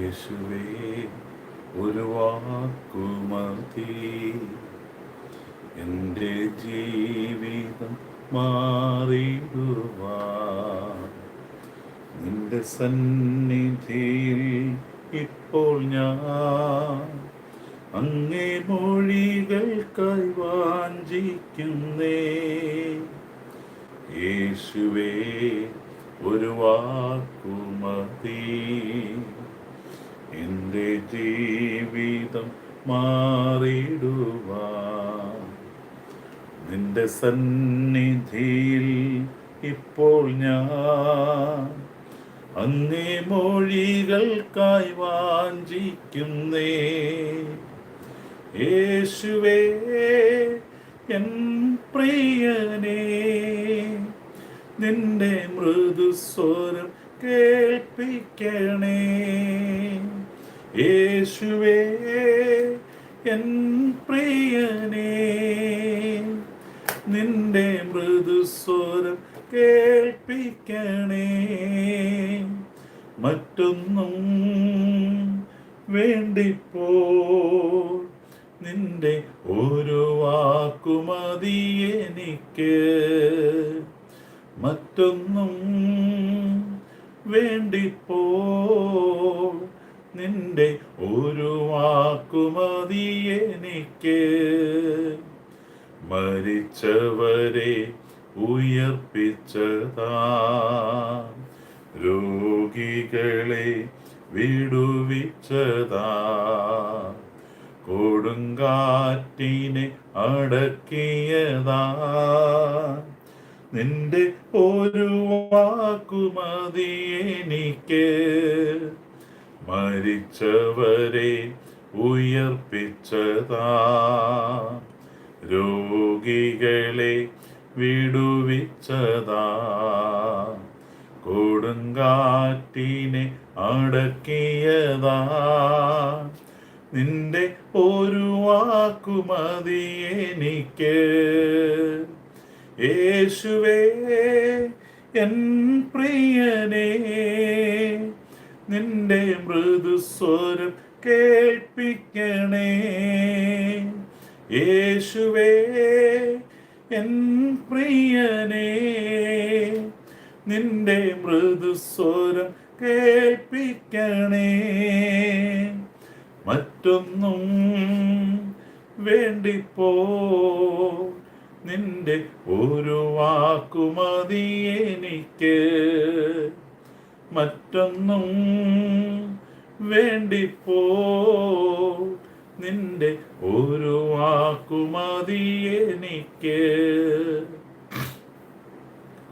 യേശുവേ ഒരു വാക്കുമതി എന്റെ ജീവിതം മാറിടുവാൻ. നിന്റെ സന്നിധിയിൽ ഇപ്പോൾ ഞാൻ അങ്ങേ മൊഴികൾക്കായി വാഞ്ചിക്കുന്നേ യേശുവേ ഒരു വാക്കുമതി ജീവിതം മാറിടുവാൻ നിന്റെ സന്നിധിയിൽ ഇപ്പോൾ ഞാൻ അങ്ങേ മൊഴികൾക്കായി വാഞ്ചിക്കുന്നേ. യേശുവേ എൻ പ്രിയനേ നിന്റെ മൃദുസ്വരം കേൾപ്പിക്കണേ. യേശുവേ എൻ പ്രിയനേ നിന്റെ മൃദുസ്വരം കേൾപ്പിക്കണേ. മറ്റൊന്നും വേണ്ടിപ്പോ നിന്റെ ഒരു വാക്കുമതി എനിക്ക്. മറ്റൊന്നും വേണ്ടിപ്പോ നിന്റെ ഒരു വാക്കുമതി എനിക്ക്. മരിച്ചവരെ ഉയർപ്പിച്ചതാ. രോഗികളെ വിടുവിച്ചതാ. കൊടുങ്കാറ്റിനെ അടക്കിയതാ. നിന്റെ ഒരു വാക്കുമതി എനിക്ക്. മരിച്ചവരെ ഉയർപ്പിച്ചതാ. രോഗികളെ വിടുവിച്ചതാ. കൊടുങ്കാറ്റിനെ അടക്കിയതാ. നിന്റെ ഒരു വാക്കുമതി എനിക്ക്. യേശുവേ എൻ പ്രിയനേ. നിന്റെ മൃദുസ്വരം കേൾപ്പിക്കണേ. യേശുവേ എൻ പ്രിയനേ നിന്റെ മൃദുസ്വരം കേൾപ്പിക്കണേ. മറ്റൊന്നും വേണ്ടിപ്പോ നിന്റെ ഒരു വാക്കുമതി എനിക്ക്. മറ്റൊന്നും വേണ്ടിപ്പോ നിന്റെ ഒരു വാക്കുമതി എനിക്ക്.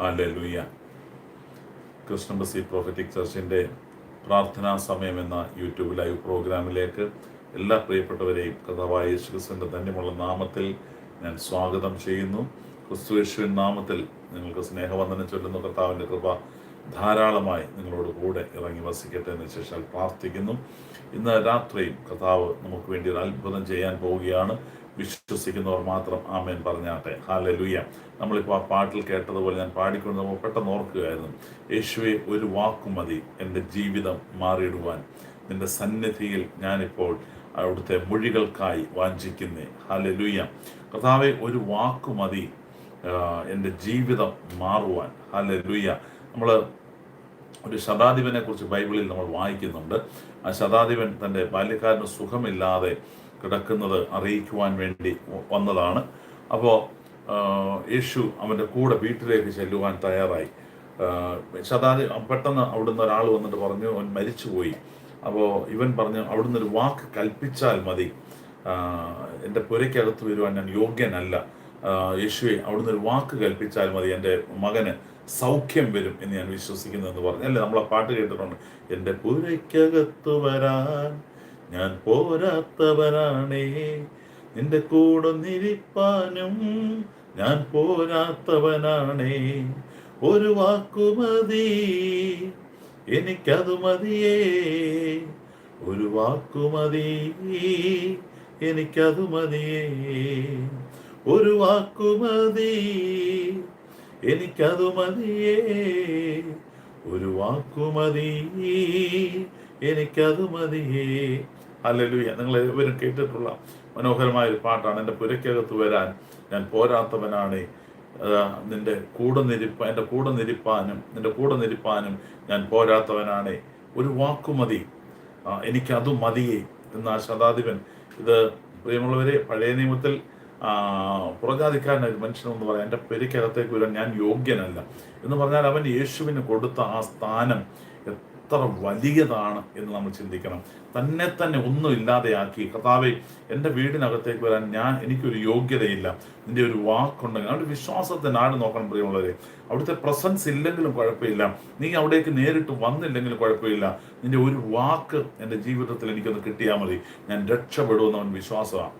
അല്ലൂയ കൃഷ്ണബസി പ്രോഫറ്റിക് ചർച്ചിന്റെ പ്രാർത്ഥനാ സമയം എന്ന യൂട്യൂബ് ലൈവ് പ്രോഗ്രാമിലേക്ക് എല്ലാ പ്രിയപ്പെട്ടവരെയും കഥാവായ യേശുക്രിസ്തുവിന്റെ ധന്യമുള്ള നാമത്തിൽ ഞാൻ സ്വാഗതം ചെയ്യുന്നു. ക്രിസ്തുയേശുവിൻ നാമത്തിൽ നിങ്ങൾക്ക് സ്നേഹവന്ദനം ചൊല്ലുന്നു. കർത്താവിന്റെ കൃപ ധാരാളമായി നിങ്ങളോട് കൂടെ ഇറങ്ങി വസിക്കട്ടെ എന്ന് ശേഷം പ്രാർത്ഥിക്കുന്നു. ഇന്ന് രാത്രിയും കർത്താവ് നമുക്ക് വേണ്ടി ഒരു അത്ഭുതം ചെയ്യാൻ പോവുകയാണ്. വിശ്വസിക്കുന്നവർ മാത്രം ആമേൻ പറഞ്ഞാട്ടെ. ഹാലെ ലുയ്യ നമ്മളിപ്പോൾ ആ പാട്ടിൽ കേട്ടതുപോലെ ഞാൻ പാടിക്കൊണ്ട് നമ്മൾ പെട്ടെന്ന് ഓർക്കുകയായിരുന്നു. യേശുവെ ഒരു വാക്കു മതി എന്റെ ജീവിതം മാറിയിടുവാൻ. നിന്റെ സന്നിധിയിൽ ഞാനിപ്പോൾ അവിടുത്തെ മൊഴികൾക്കായി വാഞ്ചിക്കുന്നേ. ഹാലെ ലുയ്യ കർത്താവെ ഒരു വാക്കു മതി എന്റെ ജീവിതം മാറുവാൻ. ഹാലെ ലുയ്യ നമ്മൾ ഒരു ശതാധിപനെ കുറിച്ച് ബൈബിളിൽ നമ്മൾ വായിക്കുന്നുണ്ട്. ആ ശതാധിപൻ തന്റെ ബാല്യക്കാരന് സുഖമില്ലാതെ കിടക്കുന്നത് അറിയിക്കുവാൻ വേണ്ടി വന്നതാണ്. അപ്പോൾ യേശു അവന്റെ കൂടെ വീട്ടിലേക്ക് ചെല്ലുവാൻ തയ്യാറായി. ശതാധി പെട്ടെന്ന് അവിടുന്ന് ഒരാൾ വന്നിട്ട് പറഞ്ഞു അവൻ മരിച്ചുപോയി. അപ്പോൾ ഇവൻ പറഞ്ഞു അവിടുന്ന് ഒരു വാക്ക് കൽപ്പിച്ചാൽ മതി. എന്റെ പുരയ്ക്കകത്ത് വരുവാൻ ഞാൻ യോഗ്യനല്ല. യേശുവെ അവിടുന്ന് ഒരു വാക്ക് കൽപ്പിച്ചാൽ മതി എന്റെ മകന്. സൗഖ്യം വരും എന്ന് ഞാൻ വിശ്വസിക്കുന്നു എന്ന് പറഞ്ഞു. അല്ലേ? നമ്മളെ പാട്ട് കേട്ടിട്ടുണ്ട്. എന്റെ പുരയ്ക്കകത്ത് വരാൻ ഞാൻ പോരാത്തവരാണേ. നിന്റെ കൂടെ നിരിപ്പാനും ഞാൻ പോരാത്തവനാണേ. ഒരു വാക്കുമതി എനിക്കത് മതിയേ. ഒരു വാക്കുമതി എനിക്കത് മതിയേ. ഒരു വാക്കുമതി എനിക്കത് മതിയേ ഒരു വാക്കുമതി. എനിക്കത് മതിയേ അല്ലലുയ നിങ്ങൾ എവരും കേട്ടിട്ടുള്ള മനോഹരമായ ഒരു പാട്ടാണ്. എന്റെ പുരയ്ക്കകത്ത് വരാൻ ഞാൻ പോരാത്തവനാണ്. നിന്റെ കൂടെ നിരിപ്പ എന്റെ കൂടെ നിരിപ്പാനും നിന്റെ കൂടെ നിരിപ്പാനും ഞാൻ പോരാത്തവനാണ്. ഒരു വാക്കുമതി. എനിക്കത് മതിയേ എന്ന ശതാധിപൻ ഇത് പ്രിയമുള്ളവരെ പഴയ നിയമത്തിൽ ആ, പുറജാതിക്കാരനായ ഒരു മനുഷ്യനെന്ന് പറയാം എന്റെ പെരിക്കകത്തേക്ക് വരാൻ ഞാൻ യോഗ്യനല്ല. എന്ന് പറഞ്ഞാൽ അവൻ യേശുവിന് കൊടുത്ത ആ സ്ഥാനം എത്ര വലിയതാണ് എന്ന് നമ്മൾ ചിന്തിക്കണം. തന്നെ തന്നെ ഒന്നും ഇല്ലാതെയാക്കി കർത്താവെ എന്റെ വീടിനകത്തേക്ക് വരാൻ ഞാൻ എനിക്കൊരു യോഗ്യതയില്ല. നിന്റെ ഒരു വാക്കുണ്ടെങ്കിൽ അവിടെ വിശ്വാസത്തെ നാട് നോക്കണം പ്രിയമുള്ളവരെ. അവിടുത്തെ പ്രസൻസ് ഇല്ലെങ്കിലും കുഴപ്പമില്ല. നീ അവിടേക്ക് നേരിട്ട് വന്നില്ലെങ്കിലും കുഴപ്പമില്ല. നിന്റെ ഒരു വാക്ക് എന്റെ ജീവിതത്തിൽ എനിക്കൊന്ന് കിട്ടിയാൽ മതി. ഞാൻ രക്ഷപ്പെടുമെന്ന് അവൻ വിശ്വാസമാണ്.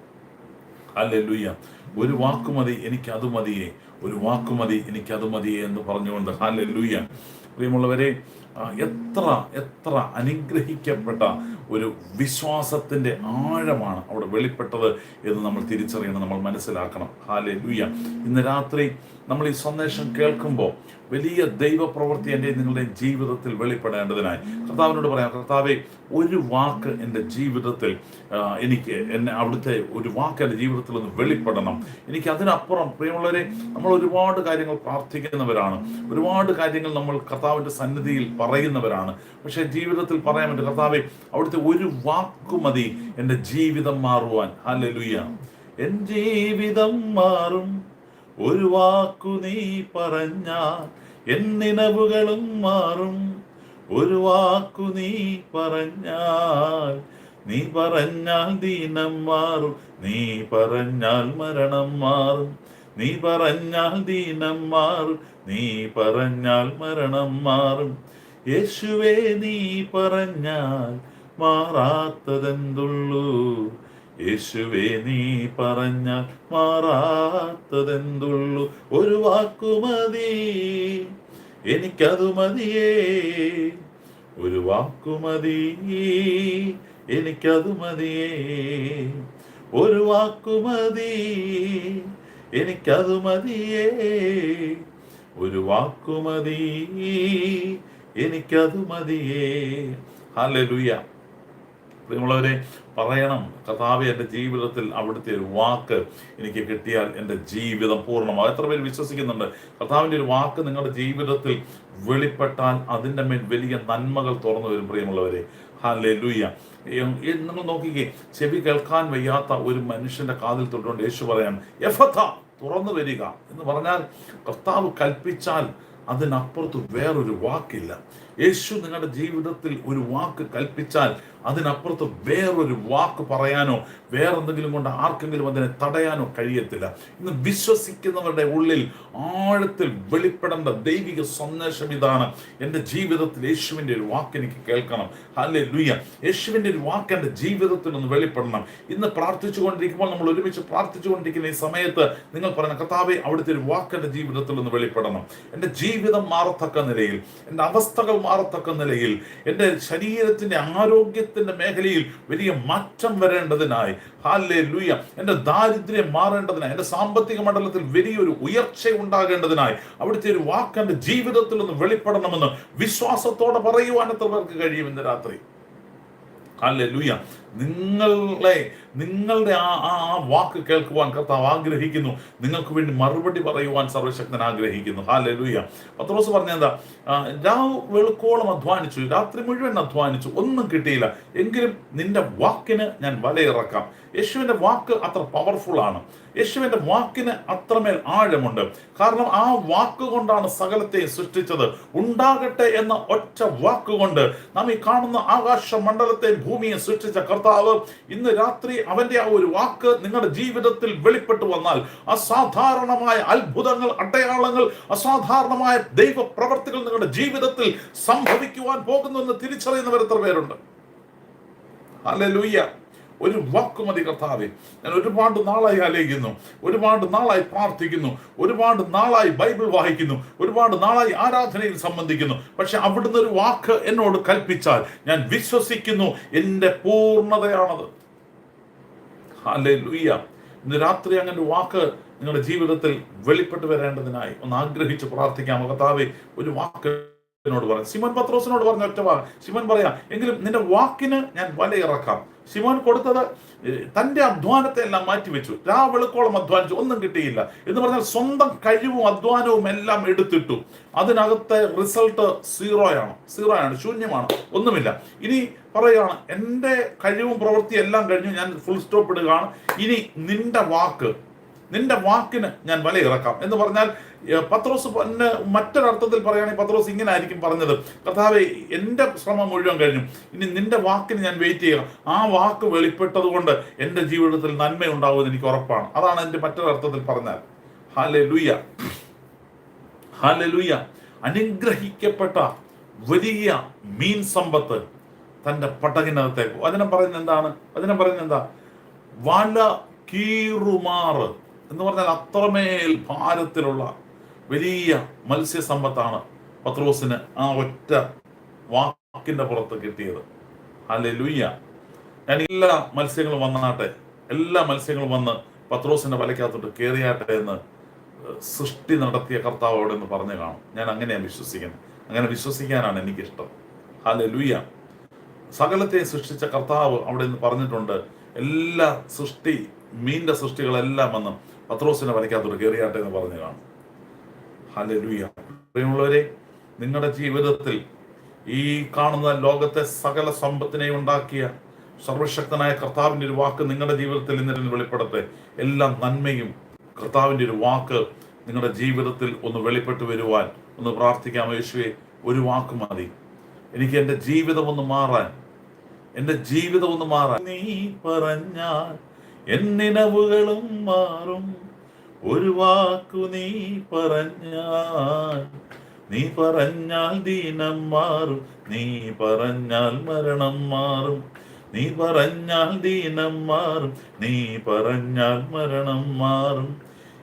ഹല്ലേലൂയ ഒരു വാക്കുമതി എനിക്ക് അത് മതിയേ. ഒരു വാക്കുമതി എനിക്ക് അത് മതിയേ എന്ന് പറഞ്ഞുകൊണ്ട്. ഹല്ലേലൂയ പ്രിയമുള്ളവരെ എത്ര എത്ര അനുഗ്രഹിക്കപ്പെട്ട ഒരു വിശ്വാസത്തിന്റെ ആഴമാണ് അവിടെ വെളിപ്പെട്ടത് എന്ന് നമ്മൾ തിരിച്ചറിയണം നമ്മൾ മനസ്സിലാക്കണം. ഹാലെ ലൂയ ഇന്ന് രാത്രി നമ്മൾ ഈ സന്ദേശം കേൾക്കുമ്പോൾ വലിയ ദൈവപ്രവൃത്തി എന്റെ നിങ്ങളുടെ ജീവിതത്തിൽ വെളിപ്പെടേണ്ടതിനായി. കർത്താവിനോട് പറയാം കർത്താവെ ഒരു വാക്ക് എന്റെ ജീവിതത്തിൽ എനിക്ക് എന്നെ അവിടുത്തെ ഒരു വാക്ക് എന്റെ ജീവിതത്തിൽ ഒന്ന് വെളിപ്പെടണം. എനിക്ക് അതിനപ്പുറം പ്രിയമുള്ളവരെ നമ്മൾ ഒരുപാട് കാര്യങ്ങൾ പ്രാർത്ഥിക്കുന്നവരാണ്. ഒരുപാട് കാര്യങ്ങൾ നമ്മൾ കർത്താവിന്റെ സന്നിധിയിൽ പറയുന്നവരാണ്. പക്ഷേ ജീവിതത്തിൽ പറയാൻ പറ്റും കർത്താവെ അവിടുത്തെ ഒരു വാക്കു മതി എന്റെ ജീവിതം മാറുവാൻ. ഹല്ലേലൂയ. എൻ ജീവിതം മാറും. ഒരു വാക്കു നീ പറഞ്ഞാൽ എൻ നിലവുകളും മാറും. ഒരു വാക്കു നീ പറഞ്ഞാൽ നീ പറഞ്ഞാൽ ദീനം മാറും. നീ പറഞ്ഞാൽ മരണം മാറും. നീ പറഞ്ഞാൽ ദീനം മാറും. നീ പറഞ്ഞാൽ മരണം മാറും. യേശുവേ നീ പറഞ്ഞാൽ മാറാത്തതെന്തുള്ളൂ? യേശുവേ നീ പറഞ്ഞാൽ മാറാത്തതെന്തുള്ളൂ? ഒരു വാക്കുമതി എനിക്കതു മതിയേ. ഒരു വാക്കുമതി എനിക്കതു മതിയേ. ഒരു വാക്കുമതി എനിക്കതു മതിയേ. ഒരു വാക്കുമതി എനിക്കതു മതിയേ. ഹല്ലേലൂയ. പ്രിയമുള്ളവരെ പറയണം. കഥാവ് എന്റെ ജീവിതത്തിൽ അവിടുത്തെ ഒരു വാക്ക് എനിക്ക് കിട്ടിയാൽ എന്റെ ജീവിതം പൂർണമാകും എത്ര പേര് വിശ്വസിക്കുന്നുണ്ട്? കർത്താവിന്റെ ഒരു വാക്ക് നിങ്ങളുടെ ജീവിതത്തിൽ വെളിപ്പെട്ടാൽ അതിന്റെ മേൽ വലിയ നന്മകൾ തുറന്നു വരും പ്രിയമുള്ളവരെ. ഹാലേ ലൂയ നിങ്ങൾ നോക്കിക്കേ ചെവി കേൾക്കാൻ വയ്യാത്ത ഒരു മനുഷ്യന്റെ കാതിൽ തൊട്ടുകൊണ്ട് യേശു പറയാൻ എഫത്ത തുറന്നു വരിക. എന്ന് പറഞ്ഞാൽ കർത്താവ് കൽപ്പിച്ചാൽ അതിനപ്പുറത്ത് വേറൊരു വാക്കില്ല. യേശു നിങ്ങളുടെ ജീവിതത്തിൽ ഒരു വാക്ക് കൽപ്പിച്ചാൽ അതിനപ്പുറത്ത് വേറൊരു വാക്ക് പറയാനോ വേറെന്തെങ്കിലും കൊണ്ട് ആർക്കെങ്കിലും അതിനെ തടയാനോ കഴിയത്തില്ല. ഇന്ന് വിശ്വസിക്കുന്നവരുടെ ഉള്ളിൽ ആഴത്തിൽ വെളിപ്പെടേണ്ട ദൈവിക സന്ദേശം ഇതാണ്. എന്റെ ജീവിതത്തിൽ യേശുവിന്റെ ഒരു വാക്ക് എനിക്ക് കേൾക്കണം. അല്ലേ ലുയ്യ യേശുവിന്റെ ഒരു വാക്ക് എന്റെ ജീവിതത്തിൽ ഒന്ന് വെളിപ്പെടണം. ഇന്ന് പ്രാർത്ഥിച്ചുകൊണ്ടിരിക്കുമ്പോൾ നമ്മൾ ഒരുമിച്ച് പ്രാർത്ഥിച്ചുകൊണ്ടിരിക്കുന്ന ഈ സമയത്ത് നിങ്ങൾ പറയുന്ന കർത്താവെ അവിടുത്തെ ഒരു വാക്ക് എന്റെ ജീവിതത്തിൽ ഒന്ന് വെളിപ്പെടണം. എന്റെ ജീവിതം മാറത്തക്ക നിലയിൽ എന്റെ അവസ്ഥകൾ മാറത്തക്ക നിലയിൽ എന്റെ ശരീരത്തിന്റെ ആരോഗ്യത്തിന്റെ മേഖലയിൽ വലിയ മാറ്റം വരേണ്ടതിനായി. ഹാലേ ലൂയ എന്റെ ദാരിദ്ര്യം മാറേണ്ടതിനായി എന്റെ സാമ്പത്തിക മണ്ഡലത്തിൽ വലിയൊരു ഉയർച്ച ഉണ്ടാകേണ്ടതിനായി അവിടുത്തെ ഒരു വാക്ക് എന്റെ ജീവിതത്തിൽ ഒന്ന് വെളിപ്പെടണമെന്ന് വിശ്വാസത്തോടെ പറയുവാൻ എത്ര പേർക്ക് കഴിയും ഇന്ന് രാത്രി. ഹാലേ ലൂയ നിങ്ങളെ നിങ്ങളുടെ ആ ആ ആ വാക്ക് കേൾക്കുവാൻ കർത്താവ് ആഗ്രഹിക്കുന്നു. നിങ്ങൾക്ക് വേണ്ടി മറുപടി പറയുവാൻ സർവശക്തൻ ആഗ്രഹിക്കുന്നു. ഹാ ലൂയ പത്രോസ് പറഞ്ഞ എന്താ? രാവ് വെളുക്കോളം അധ്വാനിച്ചു രാത്രി മുഴുവൻ അധ്വാനിച്ചു ഒന്നും കിട്ടിയില്ല. എങ്കിലും നിന്റെ വാക്കിന് ഞാൻ വലയിറക്കാം. യേശുവിന്റെ വാക്ക് അത്ര പവർഫുൾ ആണ്. യേശുവിന്റെ വാക്കിന് അത്രമേൽ ആഴമുണ്ട്. കാരണം ആ വാക്ക് കൊണ്ടാണ് സകലത്തെ സൃഷ്ടിച്ചത്. ഉണ്ടാകട്ടെ എന്ന ഒറ്റ വാക്കുകൊണ്ട് നാം ഈ കാണുന്ന ആകാശ മണ്ഡലത്തെ ഭൂമിയെ സൃഷ്ടിച്ച കർത്താവ് ഇന്ന് രാത്രി അവന്റെ ആ ഒരു വാക്ക് നിങ്ങളുടെ ജീവിതത്തിൽ വെളിപ്പെട്ടു വന്നാൽ അസാധാരണമായ അത്ഭുതങ്ങൾ അടയാളങ്ങൾ അസാധാരണമായ ദൈവ പ്രവർത്തികൾ നിങ്ങളുടെ ജീവിതത്തിൽ സംഭവിക്കുവാൻ പോകുന്നു എന്ന് തിരിച്ചറിയുന്നവർ എത്ര പേരുണ്ട്? ഹല്ലേലൂയ ഒരു വാക്കുമതി കർത്താവെ ഞാൻ ഒരുപാട് നാളായി ആലോചിക്കുന്നു ഒരുപാട് നാളായി പ്രാർത്ഥിക്കുന്നു. ഒരുപാട് നാളായി ബൈബിൾ വായിക്കുന്നു. ഒരുപാട് നാളായി ആരാധനയിൽ സംബന്ധിക്കുന്നു. പക്ഷെ അവിടുന്ന് ഒരു വാക്ക് എന്നോട് കൽപ്പിച്ചാൽ ഞാൻ വിശ്വസിക്കുന്നു. എന്റെ പൂർണതയാണത്. അല്ലേ ലൂയ്യ ഇന്ന് രാത്രി അങ്ങനെ വാക്ക് നിങ്ങളുടെ ജീവിതത്തിൽ വെളിപ്പെട്ട് വരേണ്ടതിനായി ഒന്ന് ആഗ്രഹിച്ച് പ്രാർത്ഥിക്കാം കർത്താവെ ഒരു വാക്ക് എന്നോട് പറയാം സിമൻ പത്രോസിനോട് പറഞ്ഞ ഒറ്റ വാ സിമൻ പറയാ എങ്കിലും നിന്റെ വാക്കിന് ഞാൻ വലയിറക്കാം. സിമോൻ കൊടുത്തത് തന്റെ അധ്വാനത്തെ എല്ലാം മാറ്റിവെച്ചു. രാവെളുക്കോളം അധ്വാനിച്ചു. ഒന്നും കിട്ടിയില്ല. എന്ന് പറഞ്ഞാൽ സ്വന്തം കഴിവും അധ്വാനവും എല്ലാം എടുത്തിട്ടു. അതിനകത്തെ റിസൾട്ട് സീറോയാണ്. സീറോയാണ് ശൂന്യമാണ്. ഒന്നുമില്ല. ഇനി പറയുകയാണ് എന്റെ കഴിവും പ്രവൃത്തി എല്ലാം കഴിഞ്ഞു. ഞാൻ ഫുൾ സ്റ്റോപ്പ് ഇടുകയാണ്. ഇനി നിന്റെ വാക്ക് നിന്റെ വാക്കിന് ഞാൻ വല ഇറക്കാം എന്ന് പറഞ്ഞാൽ പത്രോസ് മറ്റൊരർത്ഥത്തിൽ പറയുകയാണെങ്കിൽ പത്രോസ് ഇങ്ങനെ ആയിരിക്കും പറഞ്ഞത്. കർത്താവെ എന്റെ ശ്രമം മുഴുവൻ കഴിഞ്ഞു. ഇനി നിന്റെ വാക്കിന് ഞാൻ വെയിറ്റ് ചെയ്യുക. ആ വാക്ക് വെളിപ്പെട്ടത് കൊണ്ട് എന്റെ ജീവിതത്തിൽ നന്മയുണ്ടാവുമെന്ന് എനിക്ക് ഉറപ്പാണ്. അതാണ് എന്റെ മറ്റൊരർത്ഥത്തിൽ പറഞ്ഞാൽ. ഹാലെ ലുയ്യ ഹാലെ ലുയ്യ അനുഗ്രഹിക്കപ്പെട്ട വലിയ മീൻ സമ്പത്ത് തന്റെ പട്ടകിനകത്തേക്ക് അതിനെ പറയുന്നത് എന്താണ്? അതിനെ പറയുന്നത് എന്താ? വല കീറുമാറ്. എന്ന് പറഞ്ഞാൽ അത്രമേൽ ഭാരത്തിലുള്ള വലിയ മത്സ്യസമ്പത്താണ് പത്രോസിന് ആ ഒറ്റ വാക്കിന്റെ പുറത്ത് കിട്ടിയത്. അല്ലെ ലുയ്യ ഞാൻ എല്ലാ മത്സ്യങ്ങളും വന്നാട്ടെ. എല്ലാ മത്സ്യങ്ങളും വന്ന് പത്രോസിന്റെ വലയ്ക്കകത്തോട്ട് കയറിയാട്ടെ എന്ന് സൃഷ്ടി നടത്തിയ കർത്താവ് അവിടെ നിന്ന് പറഞ്ഞു കാണും. ഞാൻ അങ്ങനെയാണ് വിശ്വസിക്കുന്നത്. അങ്ങനെ വിശ്വസിക്കാനാണ് എനിക്കിഷ്ടം. അല്ലെ ലുയ്യ സകലത്തെ സൃഷ്ടിച്ച കർത്താവ് അവിടെ നിന്ന് പറഞ്ഞിട്ടുണ്ട്. എല്ലാ സൃഷ്ടി മീന്റെ സൃഷ്ടികളെല്ലാം വന്ന് പത്രോസിനെ വരയ്ക്കാത്തോട് കയറിയാട്ടെ എന്ന് പറഞ്ഞു കാണും. ഹല്ലേലൂയ. പ്രിയമുള്ളവരെ നിങ്ങളുടെ ജീവിതത്തിൽ ഈ കാണുന്ന ലോകത്തെ സകല സമ്പത്തിനെ ഉണ്ടാക്കിയ സർവശക്തനായ കർത്താവിന്റെ ഒരു വാക്ക് നിങ്ങളുടെ ജീവിതത്തിൽ ഇന്നലെ വെളിപ്പെടട്ടെ. എല്ലാ നന്മയും കർത്താവിന്റെ ഒരു വാക്ക് നിങ്ങളുടെ ജീവിതത്തിൽ ഒന്ന് വെളിപ്പെട്ട് വരുവാൻ ഒന്ന് പ്രാർത്ഥിക്കാം. യേശുവെ ഒരു വാക്ക് മതി. എനിക്ക് എന്റെ ജീവിതം ഒന്ന് മാറാൻ എന്റെ ജീവിതം ഒന്ന് മാറാൻ. നീ പറഞ്ഞാൽ എന്നിനവുകളും മാറും. ഒരു വാക്കു നീ പറഞ്ഞാൽ നീ പറഞ്ഞാൽ ദീനം മാറും. നീ പറഞ്ഞാൽ മരണം മാറും. നീ പറഞ്ഞാൽ ദീനം മാറും. നീ പറഞ്ഞാൽ മരണം മാറും.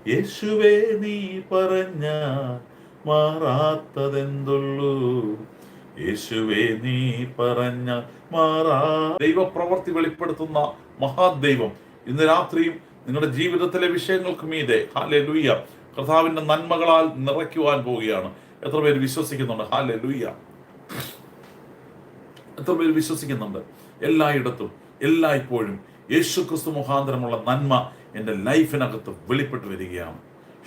യേശുവേ നീ പറഞ്ഞാൽ മാറാത്തതെന്തുള്ളൂ? യേശുവേ നീ പറഞ്ഞ മാറാ ദൈവപ്രവർത്തി വെളിപ്പെടുത്തുന്ന മഹാദൈവം ഇന്ന് രാത്രിയും നിങ്ങളുടെ ജീവിതത്തിലെ വിഷയങ്ങൾക്ക് മീതെ. ഹാലെ ലൂയ്യ കർത്താവിന്റെ നന്മകളാൽ നിറയ്ക്കുവാൻ പോവുകയാണ്. എത്ര പേര് വിശ്വസിക്കുന്നുണ്ട്? ഹാലെ ലൂയ്യ എത്ര പേര് വിശ്വസിക്കുന്നുണ്ട്? എല്ലായിടത്തും എല്ലായ്പ്പോഴും യേശു ക്രിസ്തു മുഖാന്തരമുള്ള നന്മ എന്റെ ലൈഫിനകത്ത് വെളിപ്പെട്ട് വരികയാണ്.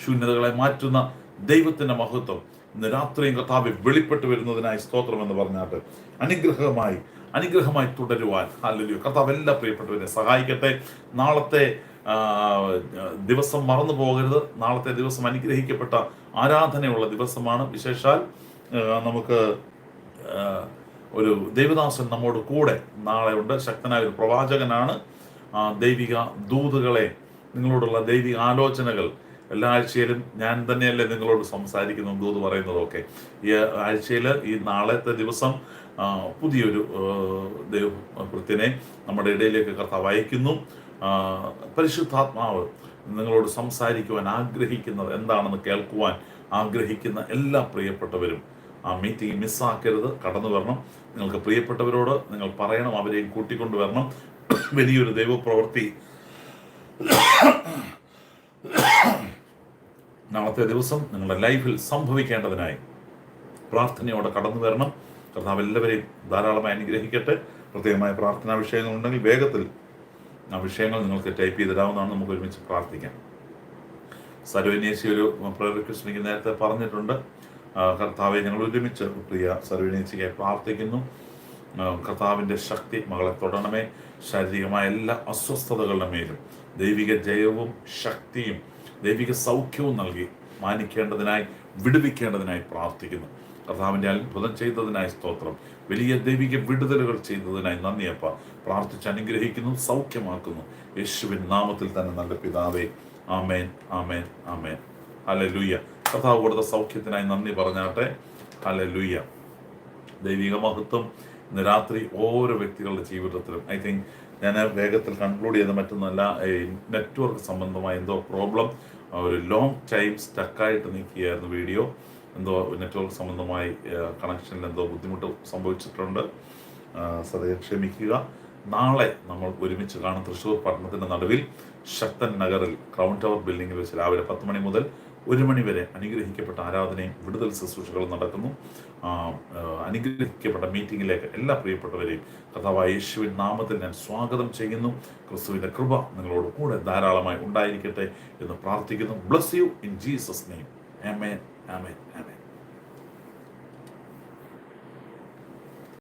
ശൂന്യതകളെ മാറ്റുന്ന ദൈവത്തിന്റെ മഹത്വം ഇന്ന് രാത്രിയും കർത്താവ് വെളിപ്പെട്ട് വരുന്നതിനായി സ്തോത്രം എന്ന് പറഞ്ഞാട്ട് അനുഗ്രഹമായി അനുഗ്രഹമായി തുടരുവാൻ. അല്ലല്ലോ കർത്താവ് എല്ലാ പ്രിയപ്പെട്ടവരെ സഹായിക്കട്ടെ. നാളത്തെ ദിവസം മറന്നു പോകരുത്. നാളത്തെ ദിവസം അനുഗ്രഹിക്കപ്പെട്ട ആരാധനയുള്ള ദിവസമാണ്. വിശേഷാൽ നമുക്ക് ഒരു ദേവദാസൻ നമ്മോട് കൂടെ നാളെ ഉണ്ട്. ശക്തനായ ഒരു പ്രവാചകനാണ്. ദൈവിക ദൂതുകളെ നിങ്ങളോടുള്ള ദൈവിക ആലോചനകൾ എല്ലാ ആഴ്ചയിലും ഞാൻ തന്നെയല്ലേ നിങ്ങളോട് സംസാരിക്കുന്നു ദൂത് പറയുന്നതും ഒക്കെ ഈ ആഴ്ചയിൽ ഈ നാളത്തെ ദിവസം പുതിയൊരു ആ, ദൈവകൃത്യനെ നമ്മുടെ ഇടയിലേക്ക് കർത്താവ് അയക്കുന്നു. പരിശുദ്ധാത്മാവ് നിങ്ങളോട് സംസാരിക്കുവാൻ ആഗ്രഹിക്കുന്നത് എന്താണെന്ന് കേൾക്കുവാൻ ആഗ്രഹിക്കുന്ന എല്ലാ പ്രിയപ്പെട്ടവരും ആ മീറ്റിംഗ് മിസ്സാക്കരുത് കടന്നു വരണം. നിങ്ങൾക്ക് പ്രിയപ്പെട്ടവരോട് നിങ്ങൾ പറയണം അവരെയും കൂട്ടിക്കൊണ്ടുവരണം വലിയൊരു ദൈവപ്രവൃത്തി നാളത്തെ ദിവസം നിങ്ങളുടെ ലൈഫിൽ സംഭവിക്കേണ്ടതിനായി പ്രാർത്ഥനയോടെ കടന്നു വരണം. കർത്താവ് എല്ലാവരെയും ധാരാളമായി അനുഗ്രഹിക്കട്ടെ. പ്രത്യേകമായ പ്രാർത്ഥനാ വിഷയങ്ങളുണ്ടെങ്കിൽ വേഗത്തിൽ ആ വിഷയങ്ങൾ നിങ്ങൾക്ക് ടൈപ്പ് ചെയ്തിടാവുന്നതാണ് നമുക്ക് ഒരുമിച്ച് പ്രാർത്ഥിക്കാം. സർവനേശി ഒരു പ്രയർ എനിക്ക് നേരത്തെ പറഞ്ഞിട്ടുണ്ട്. കർത്താവെ ഞങ്ങൾ ഒരുമിച്ച് പ്രിയ സർവനേശിക്കായി പ്രാർത്ഥിക്കുന്നു. കർത്താവിന്റെ ശക്തി മകളെ തൊടണമേ. ശാരീരികമായ എല്ലാ അസ്വസ്ഥതകളുടെ മേലും ദൈവിക ജയവും ശക്തിയും ദൈവിക സൗഖ്യവും നൽകി മാനിക്കേണ്ടതിനായി വിടുവിക്കേണ്ടതിനായി പ്രാർത്ഥിക്കുന്നു. കർത്താവിന്റെ അത്ഭുതം ചെയ്തതിനായി സ്തോത്രം. വലിയ ദൈവിക വിടുതലുകൾ ചെയ്തതിനായി നന്ദിയപ്പ പ്രാർത്ഥിച്ച് അനുഗ്രഹിക്കുന്നു സൗഖ്യമാക്കുന്നു. യേശുവിൻ നാമത്തിൽ തന്നെ നല്ല പിതാവേ. ആമേൻ ആമേൻ ആമേൻ. അല്ലെ ലൂയ്യ കഥാവ് കൊടുത്ത സൗഖ്യത്തിനായി നന്ദി പറഞ്ഞാട്ടെ. അല്ലെ ലൂയ്യ ദൈവിക മഹത്വം ഇന്ന് രാത്രി ഓരോ വ്യക്തികളുടെ ജീവിതത്തിലും. ഐ തിങ്ക് ഞാൻ വേഗത്തിൽ കൺക്ലൂഡ് ചെയ്ത മറ്റൊന്നല്ല നെറ്റ്വർക്ക് സംബന്ധമായ എന്തോ പ്രോബ്ലം ഒരു ലോങ് ടൈം സ്റ്റക്കായിട്ട് നിൽക്കുകയായിരുന്നു വീഡിയോ. എന്തോ നെറ്റ്വർക്ക് സംബന്ധമായി കണക്ഷനിൽ എന്തോ ബുദ്ധിമുട്ട് സംഭവിച്ചിട്ടുണ്ട്. സദയം ക്ഷമിക്കുക. നാളെ നമ്മൾ ഒരുമിച്ച് കാണും തൃശ്ശൂർ പട്ടണത്തിന്റെ നടുവിൽ ശക്തൻ നഗറിൽ ക്രൗൺ ടവർ ബിൽഡിംഗിൽ വെച്ച് രാവിലെ പത്ത് മണി മുതൽ ഒരു മണി വരെ അനുഗ്രഹിക്കപ്പെട്ട ആരാധനയും വിടുതൽ ശുശ്രൂഷകളും നടക്കുന്നു. അനുഗ്രഹിക്കപ്പെട്ട മീറ്റിംഗിലേക്ക് എല്ലാ പ്രിയപ്പെട്ടവരെയും കഥാവായ യേശുവിൻ നാമത്തിൽ ഞാൻ സ്വാഗതം ചെയ്യുന്നു. ക്രിസ്തുവിന്റെ കൃപ നിങ്ങളോട് കൂടെ ധാരാളമായി ഉണ്ടായിരിക്കട്ടെ എന്ന് പ്രാർത്ഥിക്കുന്നു. Bless you in Jesus name amen amen